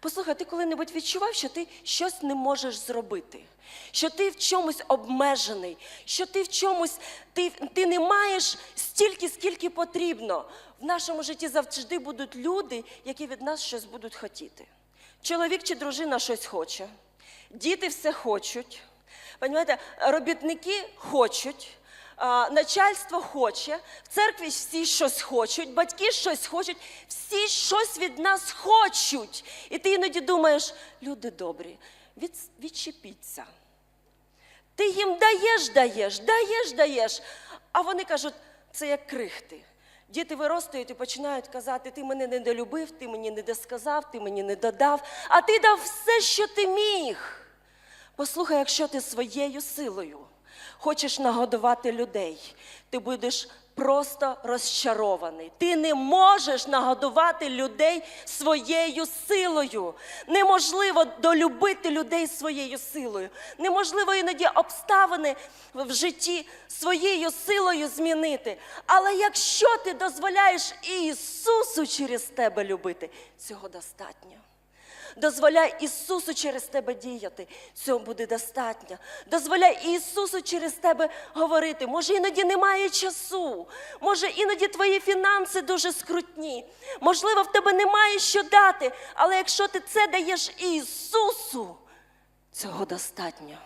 Послухай, ти коли-небудь відчував, що ти щось не можеш зробити, що ти в чомусь обмежений, що ти в чомусь ти, ти не маєш стільки, скільки потрібно. В нашому житті завжди будуть люди, які від нас щось будуть хотіти. Чоловік чи дружина щось хоче, діти все хочуть. Понімаєте, робітники хочуть. Начальство хоче, в церкві всі щось хочуть, батьки щось хочуть, всі щось від нас хочуть. І ти іноді думаєш, люди добрі, від, відчепіться. Ти їм даєш, даєш, даєш, даєш. А вони кажуть, це як крихти. Діти виростають і починають казати, ти мене не долюбив, ти мені не досказав, ти мені не додав, а ти дав все, що ти міг. Послухай, якщо ти своєю силою хочеш нагодувати людей, ти будеш просто розчарований. Ти не можеш нагодувати людей своєю силою. Неможливо долюбити людей своєю силою. Неможливо іноді обставини в житті своєю силою змінити. Але якщо ти дозволяєш Ісусу через тебе любити, цього достатньо. Дозволяй Ісусу через тебе діяти. Цього буде достатньо. Дозволяй Ісусу через тебе говорити. Може, іноді немає часу. Може, іноді твої фінанси дуже скрутні. Можливо, в тебе немає що дати. Але якщо ти це даєш Ісусу, цього достатньо.